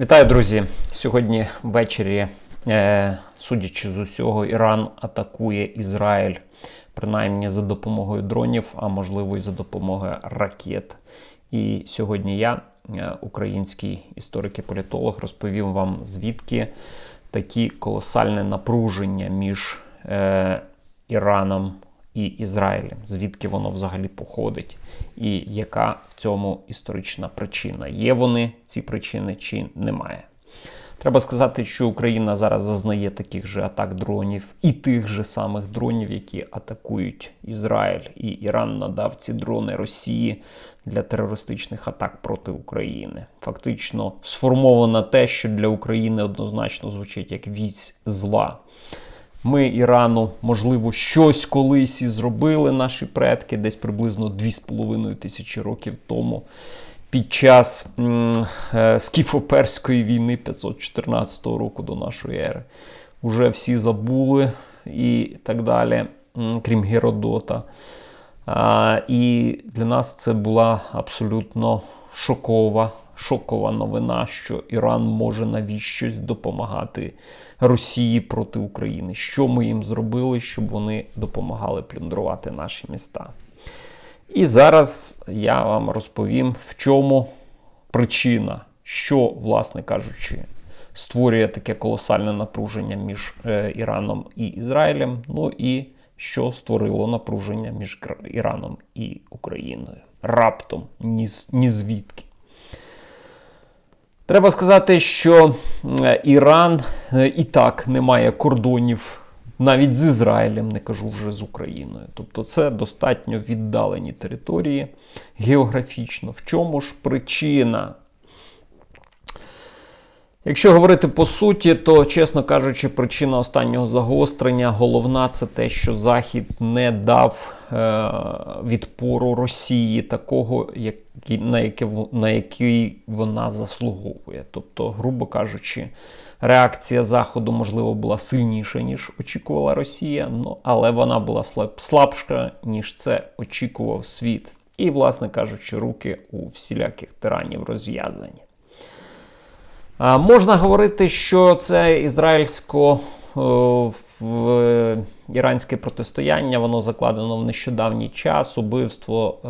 Вітаю, друзі! Сьогодні ввечері, е, судячи з усього, Іран атакує Ізраїль принаймні за допомогою дронів, а можливо і за допомогою ракет. І сьогодні я, е, український історик і політолог, розповім вам, звідки такі колосальне напруження між е, Іраном і Ізраїлем, звідки воно взагалі походить, і яка в цьому історична причина? Є вони ці причини чи немає? Треба сказати, що Україна зараз зазнає таких же атак дронів і тих же самих дронів, які атакують Ізраїль. І Іран надав ці дрони Росії для терористичних атак проти України. Фактично сформовано те, що для України однозначно звучить як вісь зла. Ми Ірану, можливо, щось колись і зробили наші предки, десь приблизно 2,5 тисячі років тому. Під час е, скіфо-перської війни 514 року до нашої ери. Уже всі забули і так далі, крім Геродота. А, і для нас це була абсолютно шокова, шокова новина, що Іран може навіщось допомагати Росії проти України. Що ми їм зробили, щоб вони допомагали плюндрувати наші міста? І зараз я вам розповім, в чому причина, що, власне кажучи, створює таке колосальне напруження між е, Іраном і Ізраїлем. Ну і що створило напруження між Іраном і Україною. Раптом, ні, ні звідки. Треба сказати, що е, Іран е, і так не має кордонів навіть з Ізраїлем, не кажу вже з Україною. Тобто це достатньо віддалені території географічно. В чому ж причина? Якщо говорити по суті, то, чесно кажучи, причина останнього загострення головна це те, що Захід не дав відпору Росії такого, який, на, яке, на який вона заслуговує. Тобто, грубо кажучи, реакція Заходу, можливо, була сильніша, ніж очікувала Росія, але вона була слаб, слабша, ніж це очікував світ. І, власне кажучи, руки у всіляких тиранів розв'язані. Можна говорити, що це ізраїльсько е, в- іранське протистояння, воно закладено в нещодавній час. Убивство е,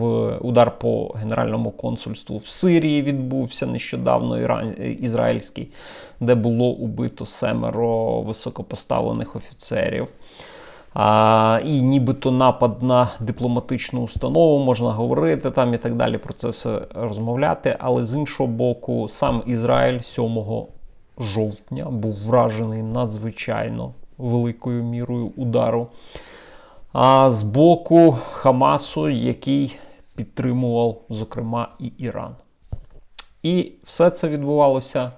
в удар по генеральному консульству в Сирії відбувся нещодавно іран, е, ізраїльський, де було убито семеро високопоставлених офіцерів. А, і нібито напад на дипломатичну установу можна говорити там і так далі про це все розмовляти. Але з іншого боку, сам Ізраїль 7 жовтня був вражений надзвичайно великою мірою удару. А з боку Хамасу, який підтримував, зокрема, і Іран. І все це відбувалося,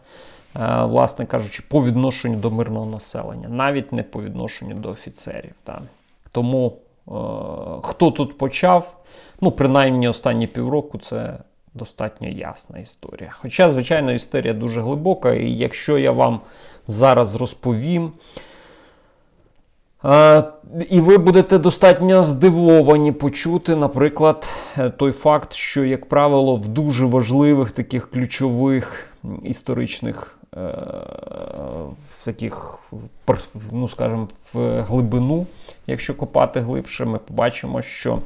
е, власне кажучи, по відношенню до мирного населення, навіть не по відношенню до офіцерів. Так. Тому е, хто тут почав, ну, принаймні останні півроку, це достатньо ясна історія. Хоча, звичайно, історія дуже глибока, і якщо я вам зараз розповім, І ви будете достатньо здивовані почути, наприклад, е, той факт, що, як правило, в дуже важливих таких ключових історичних е, таких, ну скажімо, в глибину, якщо копати глибше, ми побачимо, що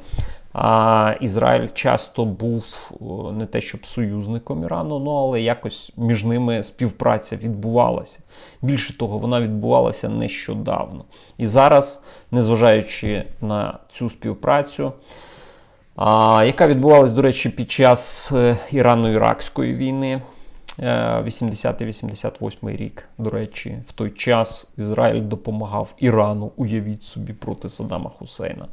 а, Ізраїль часто був не те, щоб союзником Ірану, ну але якось між ними співпраця відбувалася. Більше того, вона відбувалася нещодавно. І зараз, незважаючи на цю співпрацю, яка відбувалась, до речі, під час е, Ірано-Іракської війни. е, 80-88 рік, до речі, в той час Ізраїль допомагав Ірану, уявіть собі, проти Саддама Хусейна.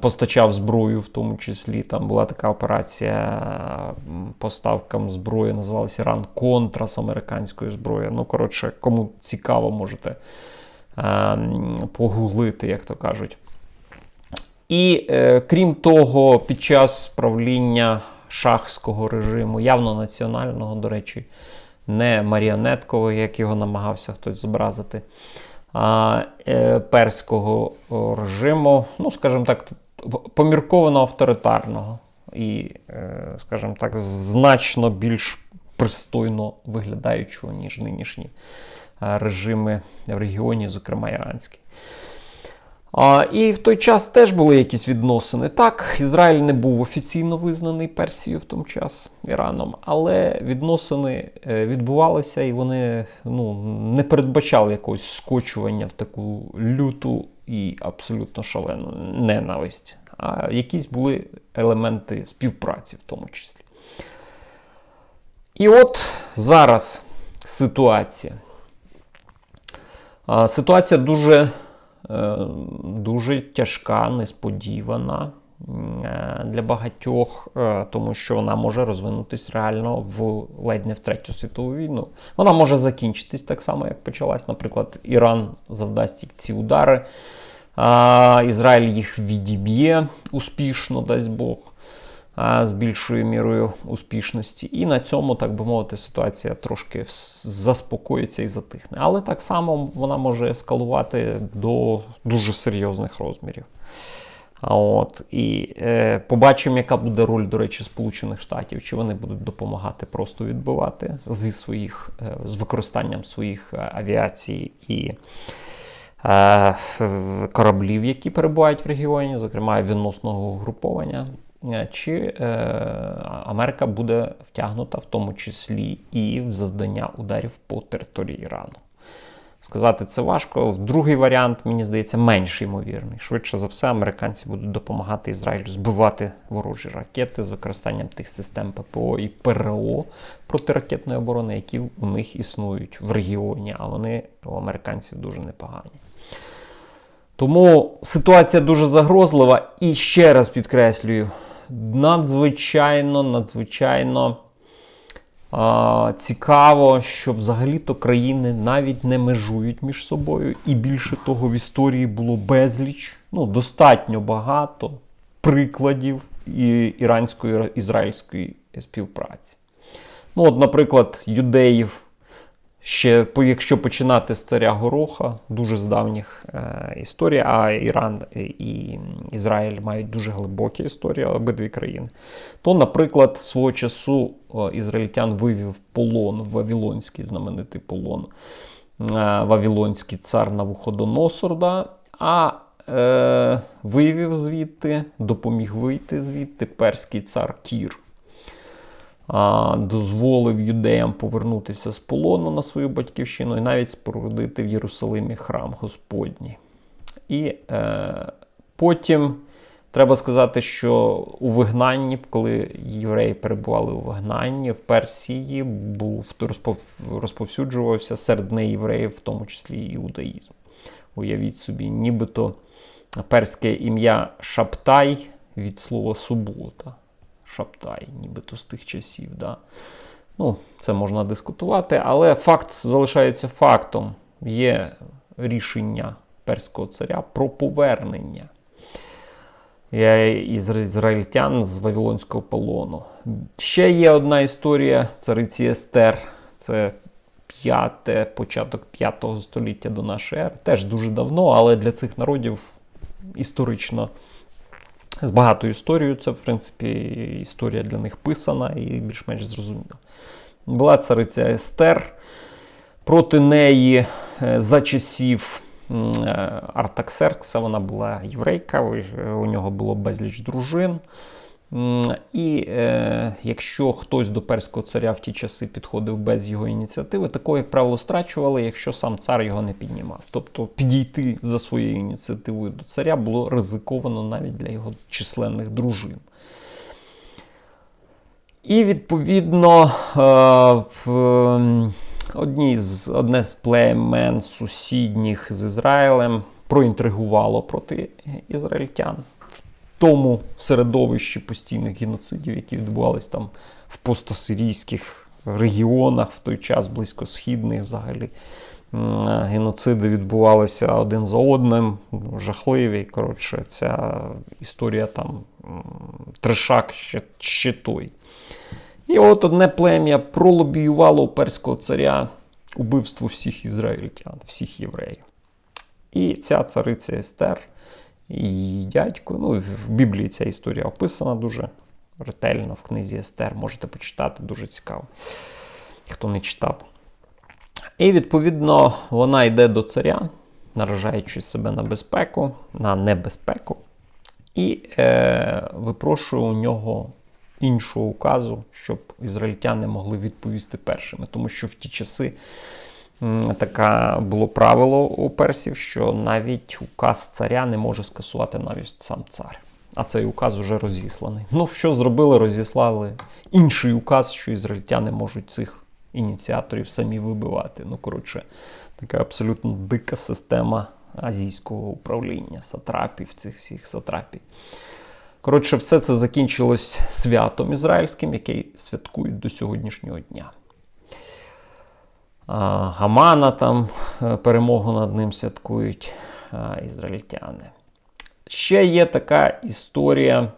Постачав зброю, в тому числі там була така операція поставкам зброї, називалася Іран Контра з американською зброєю. Ну, коротше, кому цікаво, можете е, погуглити, як то кажуть. І е, крім того, під час правління шахського режиму, явно національного, до речі, не маріонеткового, як його намагався хтось зобразити, перського режиму, ну, скажімо так, помірковано авторитарного і, е, скажімо так, значно більш пристойно виглядаючого, ніж нинішні е, режими в регіоні, зокрема іранський. І в той час теж були якісь відносини. Так, Ізраїль не був офіційно визнаний Персією в той час Іраном, але відносини е, відбувалися і вони ну, не передбачали якогось скочування в таку люту і абсолютно шалену ненависть. А якісь були елементи співпраці в тому числі. І от зараз ситуація. Ситуація дуже дуже тяжка, несподівана е, для багатьох, е, тому що вона може розвинутися реально в ледь не в третю світову війну. Вона може закінчитись так само, як почалась. Наприклад, Іран завдасть ці удари, Ізраїль їх відіб'є успішно, дасть Бог з більшою мірою успішності. І на цьому, так би мовити, ситуація трошки заспокоїться і затихне. Але так само вона може ескалувати до дуже серйозних розмірів. От, І е, побачимо, яка буде роль, до речі, Сполучених Штатів, чи вони будуть допомагати просто відбивати зі своїх, е, з використанням своїх е, авіацій і е, кораблів, які перебувають в регіоні, зокрема відносного угруповання. Е, чи е, Америка буде втягнута в тому числі і в завдання ударів по території Ірану. Сказати це важко. Другий варіант, мені здається, менш ймовірний. Швидше за все, американці будуть допомагати Ізраїлю збивати ворожі ракети з використанням тих систем ППО і ПРО протиракетної оборони, які у них існують в регіоні, а вони у американців дуже непогані. Тому ситуація дуже загрозлива і ще раз підкреслюю надзвичайно, надзвичайно а, цікаво, що взагалі-то країни навіть не межують між собою. І більше того, в історії було безліч, ну, достатньо багато прикладів іранської ізраїльської співпраці. Ну, от, Наприклад, юдеїв Ще, якщо починати з царя Гороха, дуже з давніх е, історій, а Іран і Ізраїль мають дуже глибокі історії, обидві країни, то, наприклад, свого часу ізраїльтян вивів полон, Вавилонський знаменитий полон, е, Вавилонський цар Навуходоносор, да, а е, вивів звідти, допоміг вийти звідти перський цар Кір дозволив юдеям повернутися з полону на свою батьківщину і навіть спорудити в Єрусалимі храм Господній. І е, потім треба сказати, що у вигнанні, коли євреї перебували у вигнанні, в Персії був розповсюджувався серед неєвреїв, в тому числі іудаїзм. Уявіть собі, нібито перське ім'я Шаптай від слова субота. Шаптай, нібито з тих часів. Да? Ну, Це можна дискутувати, але факт залишається фактом. Є рішення перського царя про повернення ізраїльтян з Вавилонського полону. Ще є одна історія цариці Естер. Це п'яте, початок 5 століття до нашої ери. Теж дуже давно, але для цих народів історично з багатою історією. Це, в принципі, історія для них писана і більш-менш зрозуміла. Була цариця Естер. Проти неї е, за часів е, Артаксеркса вона була єврейка, у нього було безліч дружин. І е, якщо хтось до перського царя в ті часи підходив без його ініціативи, такого, як правило, страчували, якщо сам цар його не піднімав. Тобто підійти за своєю ініціативою до царя було ризиковано навіть для його численних дружин. І відповідно е, в одній з, одне з племен сусідніх з Ізраїлем проінтригувало проти ізраїльтян тому середовищі постійних геноцидів, які відбувалися там в постасирійських регіонах в той час близькосхідних взагалі. Геноциди відбувалися один за одним, жахливі. Коротше, ця історія там трешак ще, ще той. І от одне плем'я пролобіювало у перського царя убивство всіх ізраїльтян, всіх євреїв. І ця цариця Естер і дядько. Ну, В Біблії ця історія описана дуже ретельно в книзі Естер. Можете почитати, дуже цікаво. хто не читав. І, відповідно, вона йде до царя, наражаючи себе на безпеку, на небезпеку, і е, випрошує у нього іншого указу, щоб ізраїльтяни могли відповісти першими. Тому що в ті часи таке було правило у персів, що навіть указ царя не може скасувати навіть сам цар. А цей указ вже розісланий. Ну, що зробили? Розіслали інший указ, що ізраїльтяни можуть цих ініціаторів самі вибивати. Ну, коротше, така абсолютно дика система азійського управління, сатрапів, цих всіх сатрапій. Коротше, все це закінчилось святом ізраїльським, яке святкують до сьогоднішнього дня. Гамана там е, перемогу над ним святкують ізраїльтяни. Ще є така історія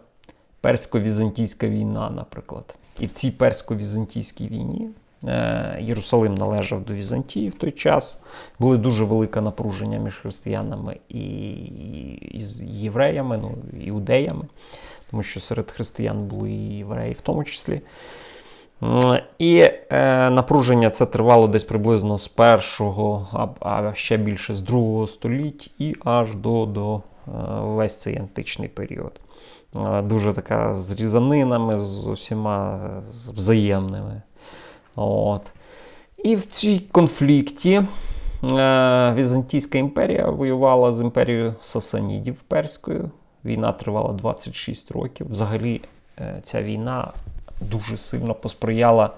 персько-візантійська війна, наприклад. І в цій персько-візантійській війні е, Єрусалим належав до Візантії в той час. Були дуже велике напруження між християнами і євреями, ну, іудеями, тому що серед християн були і євреї в тому числі. І напруження це тривало десь приблизно з першого, а, ще більше з другого століття і аж до до е, весь цей античний період. Е, дуже така з різанинами, з усіма взаємними. От. І в цій конфлікті е, Візантійська імперія воювала з імперією Сасанідів Перською. Війна тривала 26 років. Взагалі, е, ця війна дуже сильно посприяла е,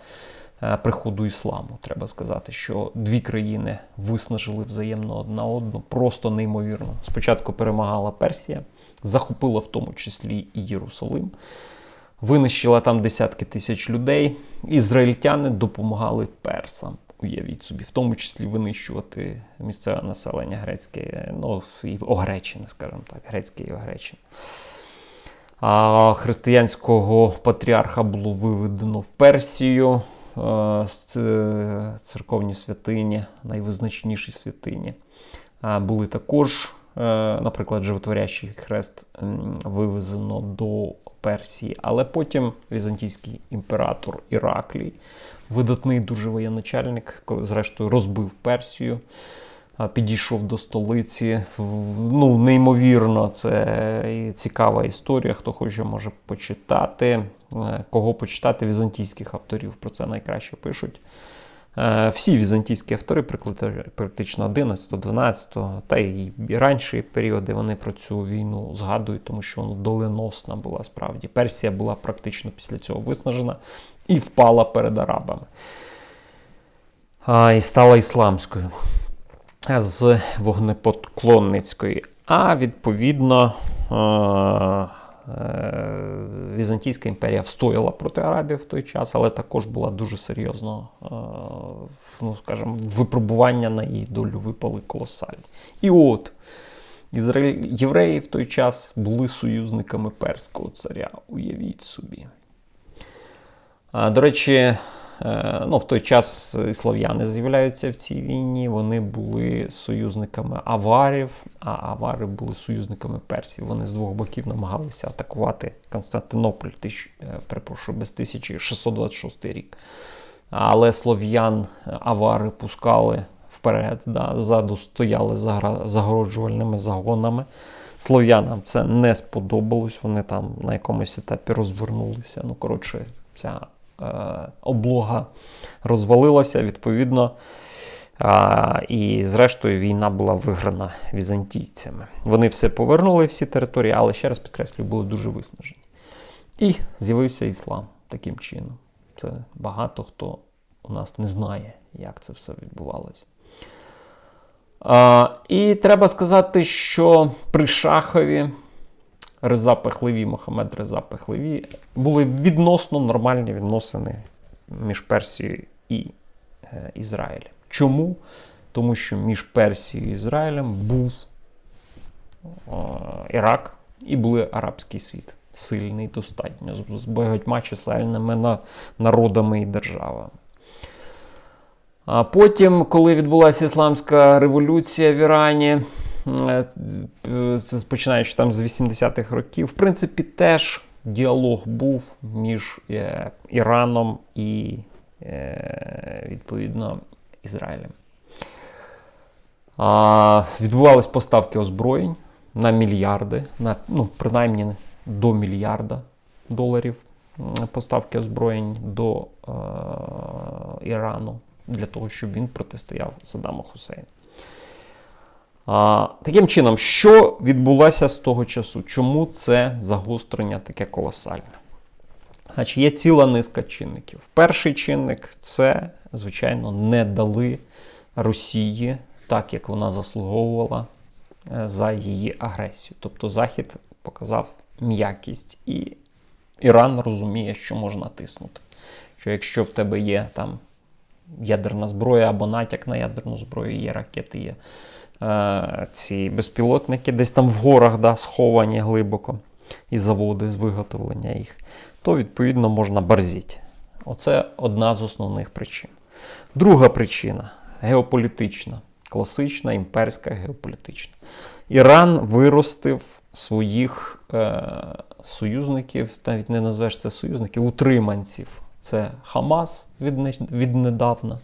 приходу ісламу. Треба сказати, що дві країни виснажили взаємно одна одну просто неймовірно. Спочатку перемагала Персія, захопила в тому числі і Єрусалим. Винищила там десятки тисяч людей. Ізраїльтяни допомагали персам. Уявіть собі, в тому числі винищувати місцеве населення грецьке, ну і Огреччини, скажімо так, грецьке і Огреччини християнського патріарха було виведено в Персію церковні святині, найвизначніші святині. Були також, е, наприклад, животворящий хрест вивезено до Персії, але потім візантійський імператор Іраклій, видатний дуже воєначальник, зрештою розбив Персію підійшов до столиці. Ну, Неймовірно, це цікава історія. Хто хоче, може почитати. Е, кого почитати візантійських авторів про це найкраще пишуть. Е, всі візантійські автори, практично 11, 12, та й ранші періоди вони про цю війну згадують, тому що вона доленосна була справді. Персія була практично після цього виснажена і впала перед арабами. І стала ісламською з вогнеподклонницької, а відповідно е, Візантійська імперія встояла проти Арабів в той час, але також була дуже серйозно, е, ну, скажімо, випробування на її долю випали колосальні. І от євреї в той час були союзниками перського царя. Уявіть собі. До речі, Е, ну, В той час і слав'яни з'являються в цій війні. Вони були союзниками аварів, а авари були союзниками персів. Вони з двох боків намагалися атакувати Константинополь, тисяч, е, перепрошую, без 1626 рік. Але слов'ян е, авари пускали вперед, да, ззаду стояли загороджувальними загонами. Слов'янам це не сподобалось, вони там на якомусь етапі розвернулися. Ну, коротше, ця Е, облога розвалилася, відповідно. І, зрештою, війна була виграна візантійцями. Вони все повернули, всі території, але ще раз підкреслюю, були дуже виснажені. І з'явився іслам таким чином. Це багато хто у нас не знає, як це все відбувалося. І треба сказати, що при Шахові. Реза Пехлеві, Мохамед Реза Пехлеві, були відносно нормальні відносини між Персією і е, Ізраїлем. Чому? Тому що між Персією і Ізраїлем був е, Ірак і був арабський світ. Сильний достатньо, з багатьма численними народами і державами. А потім, коли відбулася Ісламська революція в Ірані, починаючи там з 80-х років, в принципі, теж діалог був між е, Іраном і е, відповідно Ізраїлем. А, Відбувались поставки озброєнь на мільярди, на, ну, принаймні до мільярда доларів поставки озброєнь до е, Ірану для того, щоб він протистояв Саддаму Хусейну. А, таким чином, що відбулося з того часу? Чому це загострення таке колосальне? Значить, є ціла низка чинників. Перший чинник це, звичайно, не дали Росії так, як вона заслуговувала е, за її агресію. Тобто Захід показав м'якість, і Іран розуміє, що можна тиснути. Що якщо в тебе є там ядерна зброя або натяк на ядерну зброю, є ракети, є ці безпілотники, десь там в горах да, сховані глибоко, і заводи з виготовлення їх, то відповідно можна борзіти. Оце одна з основних причин. Друга причина геополітична, класична імперська геополітична. Іран виростив своїх е, союзників, навіть не назвеш це союзників, утриманців. Це Хамас від, віднедавна,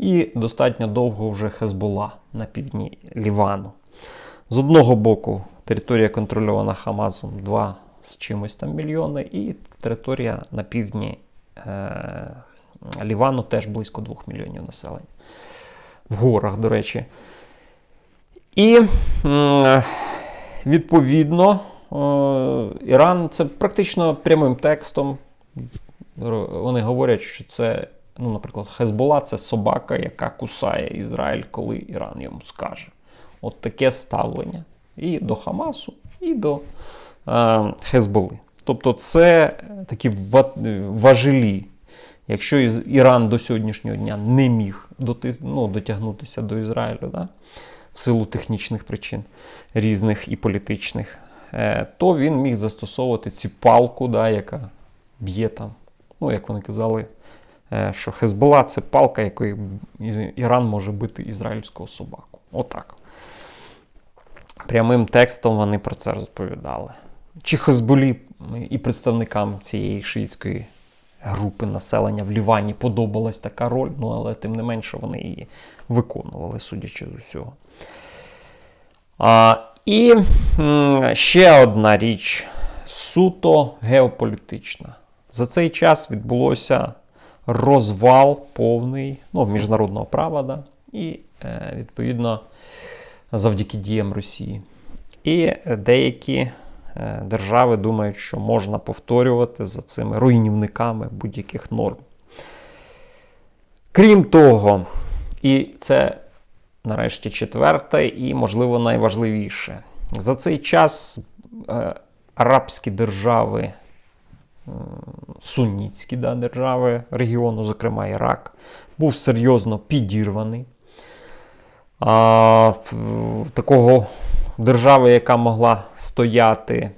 і достатньо довго вже Хезбола на півдні Лівану. З одного боку, територія контрольована Хамасом 2 з чимось там мільйони, і територія на півдні е, Лівану теж близько 2 мільйонів населення. В горах, до речі. І м, відповідно е, Іран це практично прямим текстом. Вони говорять, що це, ну, наприклад, Хезбола це собака, яка кусає Ізраїль, коли Іран йому скаже. От таке ставлення і до Хамасу, і до е, Хезболи. Тобто це такі важелі. Якщо Іран до сьогоднішнього дня не міг доти, ну, дотягнутися до Ізраїлю да, в силу технічних причин різних і політичних, е, то він міг застосовувати цю палку, да, яка б'є там. Ну, як вони казали, що Хезбола це палка, якою Іран може бити ізраїльського собаку. Отак. Прямим текстом вони про це розповідали. Чи Хезболі і представникам цієї шиїцької групи населення в Лівані подобалась така роль, ну але тим не менше вони її виконували, судячи з усього. А, І ще одна річ суто геополітична. За цей час відбулося розвал повний ну, міжнародного права, да, і, е, відповідно, завдяки діям Росії. І деякі е, держави думають, що можна повторювати за цими руйнівниками будь-яких норм. Крім того, і це нарешті четверте, і, можливо, найважливіше, за цей час е, арабські держави сунніцькі да, держави регіону, зокрема Ірак, був серйозно підірваний. А, Такого держави, яка могла стояти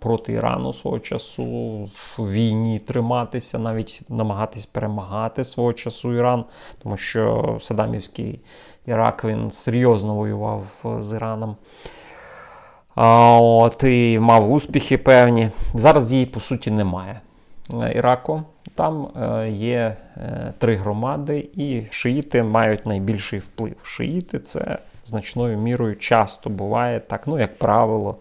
проти Ірану свого часу, в війні триматися, навіть намагатись перемагати свого часу Іран, тому що Садамівський Ірак він серйозно воював з Іраном. От, І мав успіхи певні. Зараз її, по суті, немає. Е, Іраку. Там е, є е, три громади, і шиїти мають найбільший вплив. Шиїти це значною мірою часто буває так, ну, як правило,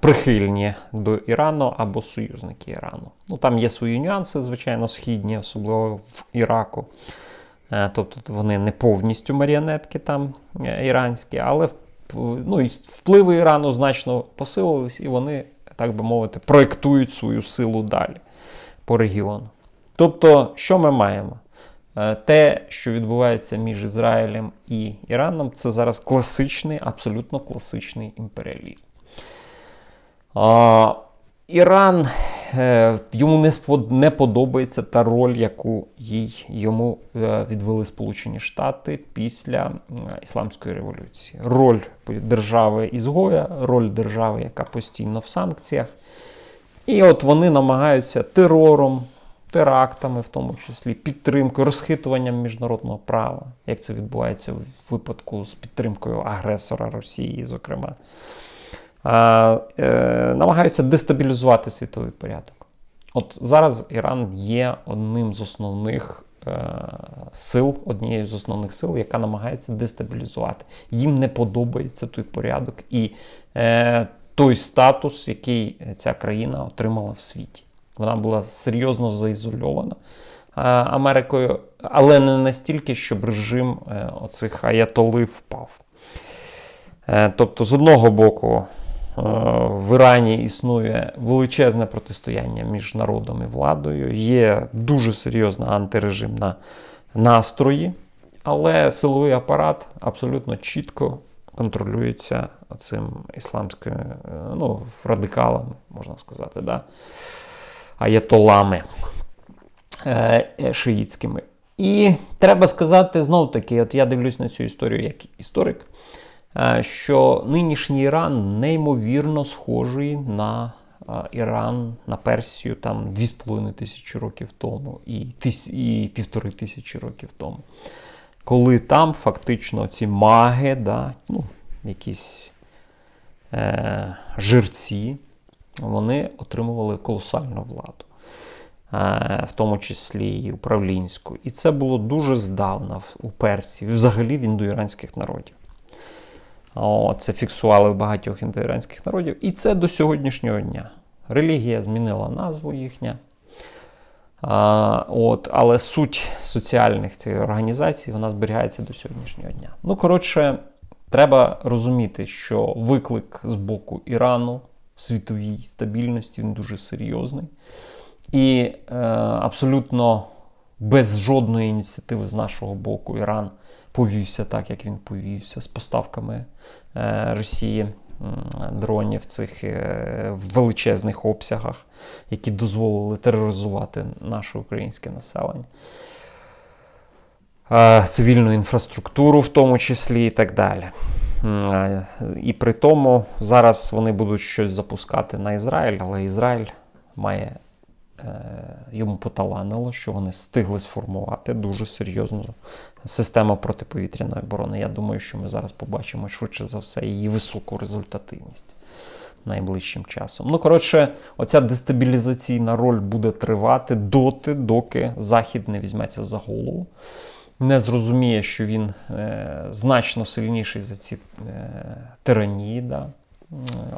прихильні до Ірану або союзники Ірану. Ну, Там є свої нюанси, звичайно, східні, особливо в Іраку. Тобто вони не повністю маріонетки там іранські, але в і впливи Ірану значно посилились, і вони, так би мовити, проєктують свою силу далі по регіону. Тобто, що ми маємо? Е, те, що відбувається між Ізраїлем і Іраном, це зараз класичний, абсолютно класичний імперіалізм. Іран Е, йому не подобається та роль, яку їй йому е, відвели Сполучені Штати після Ісламської революції. Роль держави ізгоя, роль держави, яка постійно в санкціях. І от вони намагаються терором, терактами, в тому числі, підтримкою, розхитуванням міжнародного права, як це відбувається в випадку з підтримкою агресора Росії, зокрема. Е, намагаються дестабілізувати світовий порядок. От зараз Іран є одним з основних е, сил, однією з основних сил, яка намагається дестабілізувати. Їм не подобається той порядок і е, той статус, який ця країна отримала в світі. Вона була серйозно заізольована Америкою, але не настільки, щоб режим оцих аятоли впав. Тобто, з одного боку, в Ірані існує величезне протистояння між народом і владою, є дуже серйозна антирежимна настрої, але силовий апарат абсолютно чітко контролюється цим ісламськими е, ну, радикалами, можна сказати, да? аятолами е, е, шиїцькими. І треба сказати знов таки: от я дивлюсь на цю історію як історик, е, що нинішній Іран неймовірно схожий на е, Іран, на Персію там 2,5 тисячі років тому і, і півтори тисячі років тому. Коли там фактично ці маги, да, ну, якісь е, жерці, вони отримували колосальну владу, е, в тому числі і управлінську. І це було дуже здавна у Персії, взагалі в індоіранських народів. О, це фіксували в багатьох індоіранських народів. І це до сьогоднішнього дня. Релігія змінила назву їхня. А, от, Але суть соціальних цих організацій вона зберігається до сьогоднішнього дня. Ну, коротше, треба розуміти, що виклик з боку Ірану світовій стабільності він дуже серйозний. І е, абсолютно без жодної ініціативи з нашого боку Іран повівся так, як він повівся з поставками е, Росії дронів цих е, в величезних обсягах, які дозволили тероризувати наше українське населення. Е, цивільну інфраструктуру, в тому числі, і так далі. І при тому зараз вони будуть щось запускати на Ізраїль, але Ізраїль має йому поталанило, що вони встигли сформувати дуже серйозну систему протиповітряної оборони. Я думаю, що ми зараз побачимо швидше за все її високу результативність найближчим часом. Ну, коротше, оця дестабілізаційна роль буде тривати доти, доки Захід не візьметься за голову. Не зрозуміє, що він е, значно сильніший за ці е, тиранії, да?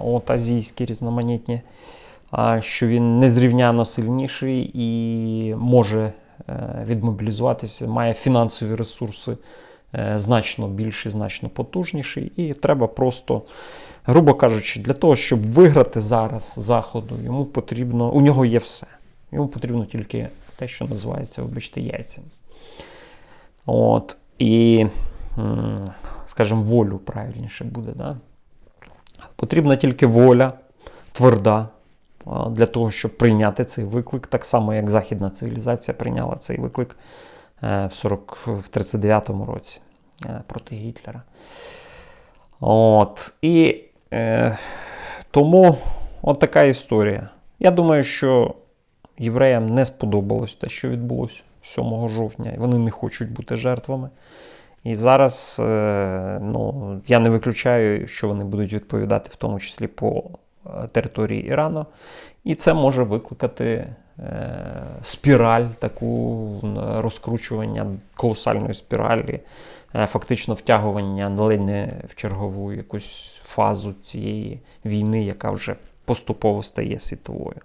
от азійські різноманітні що він незрівняно сильніший і може е, відмобілізуватися, має фінансові ресурси е, значно більші, значно потужніші. І треба просто, грубо кажучи, для того, щоб виграти зараз заходу, йому потрібно, у нього є все. Йому потрібно тільки те, що називається, вибачте, яйцями. От, І, скажімо, волю правильніше буде. Да? Потрібна тільки воля тверда для того, щоб прийняти цей виклик, так само, як західна цивілізація прийняла цей виклик е, в 40, в 39-му році е, проти Гітлера. От. І е, тому от така історія. Я думаю, що євреям не сподобалось те, що відбулося 7 жовтня, і вони не хочуть бути жертвами. І зараз е, ну, я не виключаю, що вони будуть відповідати в тому числі по території Ірану, і це може викликати е, спіраль, таку розкручування колосальної спіралі, е, фактично втягування ледь не в чергову якусь фазу цієї війни, яка вже поступово стає світовою.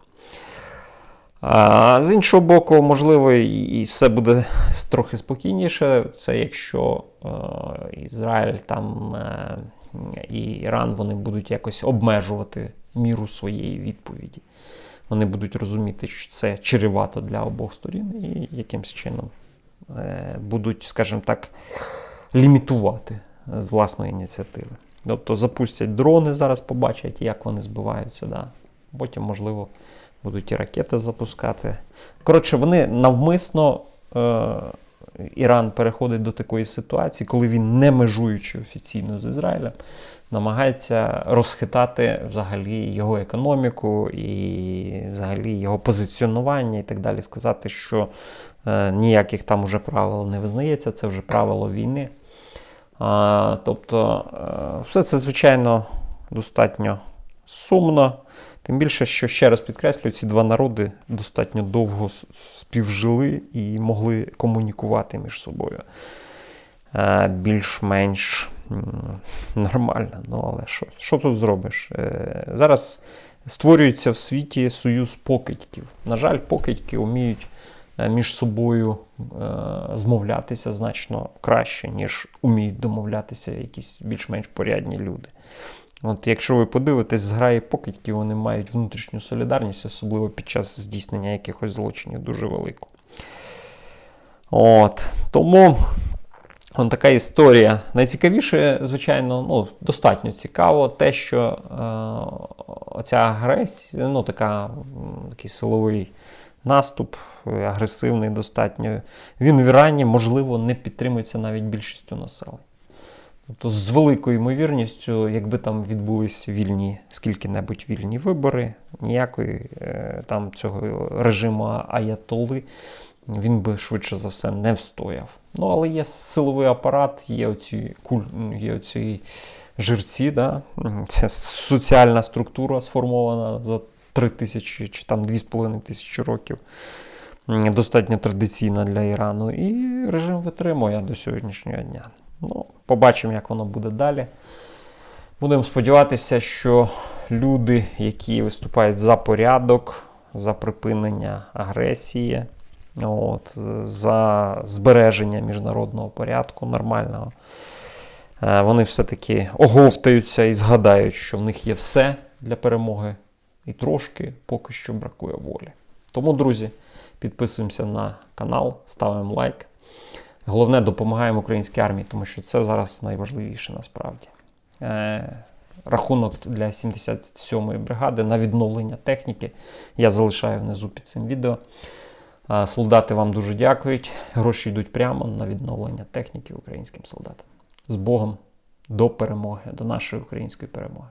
З іншого боку, можливо, і все буде трохи спокійніше. Це якщо е, Ізраїль там і Іран вони будуть якось обмежувати міру своєї відповіді. Вони будуть розуміти, що це чревато для обох сторін, і якимось чином е, будуть, скажімо так, лімітувати з власної ініціативи. Тобто запустять дрони, зараз побачать, як вони збиваються. Да. Потім, можливо, будуть і ракети запускати. Коротше, вони навмисно. Е, Іран переходить до такої ситуації, коли він, не межуючи офіційно з Ізраїлем, намагається розхитати взагалі його економіку і взагалі його позиціонування і так далі. Сказати, що е, ніяких там уже правил не визнається, це вже правило війни. А, Тобто, е, все це, звичайно, достатньо сумно. Тим більше, що ще раз підкреслюю, ці два народи достатньо довго співжили і могли комунікувати між собою. Е, Більш-менш нормально. Ну, але що, що тут зробиш? Е, Зараз створюється в світі союз покидьків. На жаль, покидьки вміють е, між собою змовлятися значно краще, ніж уміють домовлятися якісь більш-менш порядні люди. От якщо ви подивитесь, зграї покидьків вони мають внутрішню солідарність, особливо під час здійснення якихось злочинів, дуже велику. От, тому он така історія. Найцікавіше, звичайно, ну, достатньо цікаво, те, що е, оця агресія, ну, така, такий силовий наступ, е, агресивний достатньо, він в Ірані, можливо, не підтримується навіть більшістю населення. Тобто, з великою ймовірністю, якби там відбулись вільні, скільки-небудь вільні вибори, ніякої е, там цього режиму аятоли, він би швидше за все не встояв. Ну, але є силовий апарат, є оці, куль, є оці жирці, да? Це соціальна структура сформована за 3 тисячі чи там 2,5 тисячі років. Достатньо традиційна для Ірану. І режим витримує до сьогоднішнього дня. Побачимо, як воно буде далі. Будемо сподіватися, що люди, які виступають за порядок, за припинення агресії, от, за збереження міжнародного порядку нормального, е, вони все-таки оговтаються і згадають, що в них є все для перемоги, і трошки поки що бракує волі. Тому, друзі, підписуємося на канал, ставимо лайк. Головне, допомагаємо українській армії, тому що це зараз найважливіше насправді. Е, рахунок для 77-ї бригади на відновлення техніки я залишаю внизу під цим відео. Е, солдати вам дуже дякують. Гроші йдуть прямо на відновлення техніки українським солдатам. З Богом до перемоги, до нашої української перемоги.